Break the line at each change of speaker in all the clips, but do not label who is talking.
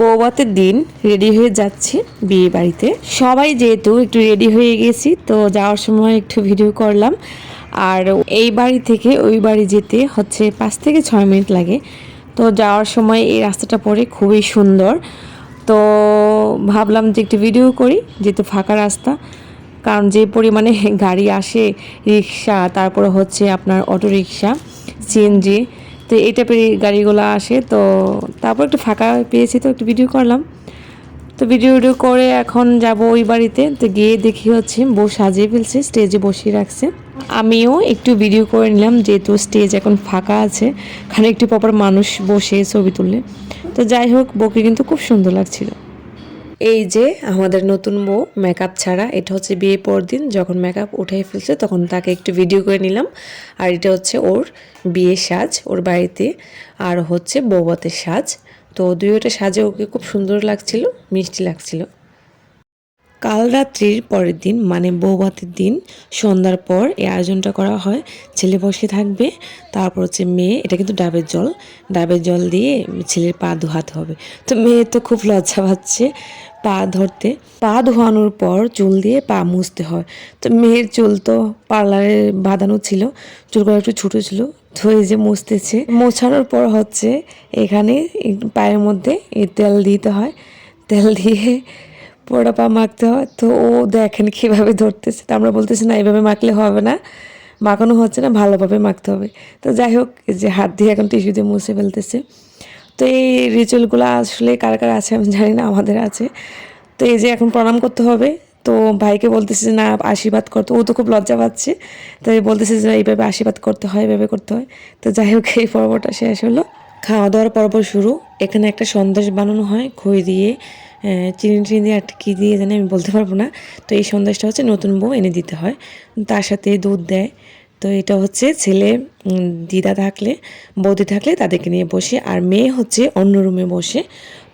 বৌবাতের দিন রেডি হয়ে যাচ্ছি বিয়ে বাড়িতে সবাই যেহেতু একটু রেডি হয়ে গেছি, তো যাওয়ার সময় একটু ভিডিও করলাম। আর এই বাড়ি থেকে ওই বাড়ি যেতে হচ্ছে পাঁচ থেকে ছয় মিনিট লাগে। তো যাওয়ার সময় এই রাস্তাটা পরে খুবই সুন্দর। তো ভাবলাম যে একটু ভিডিও করি, যেহেতু ফাঁকা রাস্তা। কারণ যে পরিমাণে গাড়ি আসে, রিক্সা, তারপরে হচ্ছে আপনার অটো রিক্সা সিএনজি তো এই টাইপের গাড়িগুলো আসে, তো তারপর একটু ফাঁকা পেয়েছি তো একটু ভিডিও করলাম। তো ভিডিও ভিডিও করে এখন যাব ওই বাড়িতে, তো গিয়ে দেখি হচ্ছে বউ সাজিয়ে ফেলছে স্টেজে বসিয়ে রাখছে। আমিও একটু ভিডিও করে নিলাম, যেহেতু স্টেজ এখন ফাঁকা আছে খানে একটু প্রপার মানুষ বসে ছবি তুললে। তো যাই হোক, বউকে কিন্তু খুব সুন্দর লাগছিল। এই যে আমাদের নতুন বউ মেকআপ ছাড়া, এটা হচ্ছে বিয়ে পর দিন যখন মেকআপ উঠে ফেলছে তখন তাকে একটু ভিডিও করে নিলাম। আর এটা হচ্ছে ওর বিয়ে সাজ, ওর বাড়িতে। আর হচ্ছে বৌবাতের সাজ। তো দুইটা সাজে ওকে খুব সুন্দর লাগছিল, মিষ্টি লাগছিল। কাল রাত্রির পরের দিন মানে বৌভাতের দিন, সন্ধ্যার পর এই আয়োজনটা করা হয়। ছেলে বসে থাকবে, তারপর হচ্ছে মেয়ে, এটা কিন্তু ডাবের জল। ডাবের জল দিয়ে ছেলের পা ধোয়াতে হবে। তো মেয়ে তো খুব লজ্জা পাচ্ছে পা ধরতে। পা ধোয়ানোর পর চুল দিয়ে পা মুছতে হয়। তো মেয়ের চুল তো পার্লারে বাঁধানো ছিল চুলগুলো একটু ছোটো ছিল এই যে মুছতেছে। মোছানোর পর হচ্ছে এখানে পায়ের মধ্যে এই তেল দিতে হয়। তেল দিয়ে পোড়া পা মাখতে হয়। তো ও দেখেন কীভাবে ধরতেছে। তো আমরা বলতেছি, না এইভাবে মাখলে হবে না। মাখানো হচ্ছে না, ভালোভাবে মাখতে হবে। তো যাই হোক যে হাত দিয়ে এখন টিস্যু দিয়ে মুছে ফেলতেছে। তো এই রিচুয়ালগুলো আসলে কার কার আছে আমি জানি না, আমাদের আছে। তো এই যে এখন প্রণাম করতে হবে। তো ভাইকে বলতেছে না, আশীর্বাদ করতে ও তো খুব লজ্জা পাচ্ছে। তো এই বলতেছে যে, এইভাবে আশীর্বাদ করতে হয়, এভাবে করতে হয়। তো যাই হোক, এই পর্বটা শেষ হলো। খাওয়া দাওয়ার পর্ব শুরু। এখানে একটা সন্দেশ বানানো হয় খই দিয়ে। চিনি টিনি দিয়ে আর কী দিয়ে জানি আমি বলতে পারব না। তো এই সন্দেশটা হচ্ছে নতুন বউ এনে দিতে হয়। তার সাথে দুধ দেয়। তো এটা হচ্ছে ছেলে দিদা থাকলে, বৌদি থাকলে তাদেরকে নিয়ে বসে। আর মেয়ে হচ্ছে অন্য রুমে বসে।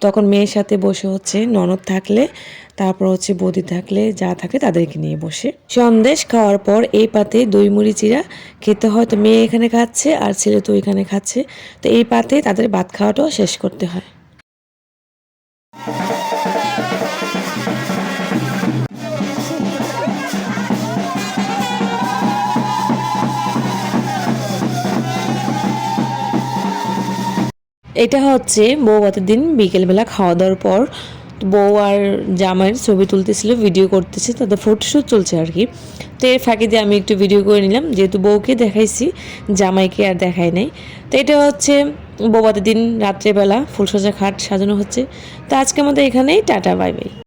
তখন মেয়ের সাথে বসে হচ্ছে ননদ থাকলে, তারপর হচ্ছে বৌদি থাকলে, যা থাকে তাদেরকে নিয়ে বসে। সন্দেশ খাওয়ার পর এই পাতে দই, মুড়ি চিরা খেতে হয়। তো মেয়ে এখানে খাচ্ছে আর ছেলে তো এখানে খাচ্ছে। তো এই পাতে তাদের ভাত খাওয়াটাও শেষ করতে হয়। এটা হচ্ছে বৌভাতের দিন বিকেলবেলা খাওয়া দাওয়ার পর বউ আর জামাইয়ের ছবি তুলতেছিল ভিডিও করতেছে তাদের ফটোশ্যুট চলছে আর কি। তো এর ফাঁকে দিয়ে আমি একটু ভিডিও করে নিলাম, যেহেতু বউকে দেখাইছি, জামাইকে আর দেখায় নাই। তো এটা হচ্ছে বৌভাতের দিন, রাত্রেবেলা ফুলসজা খাট সাজানো হচ্ছে। তো আজকে আমাদের এখানেই, টাটা বাই বাই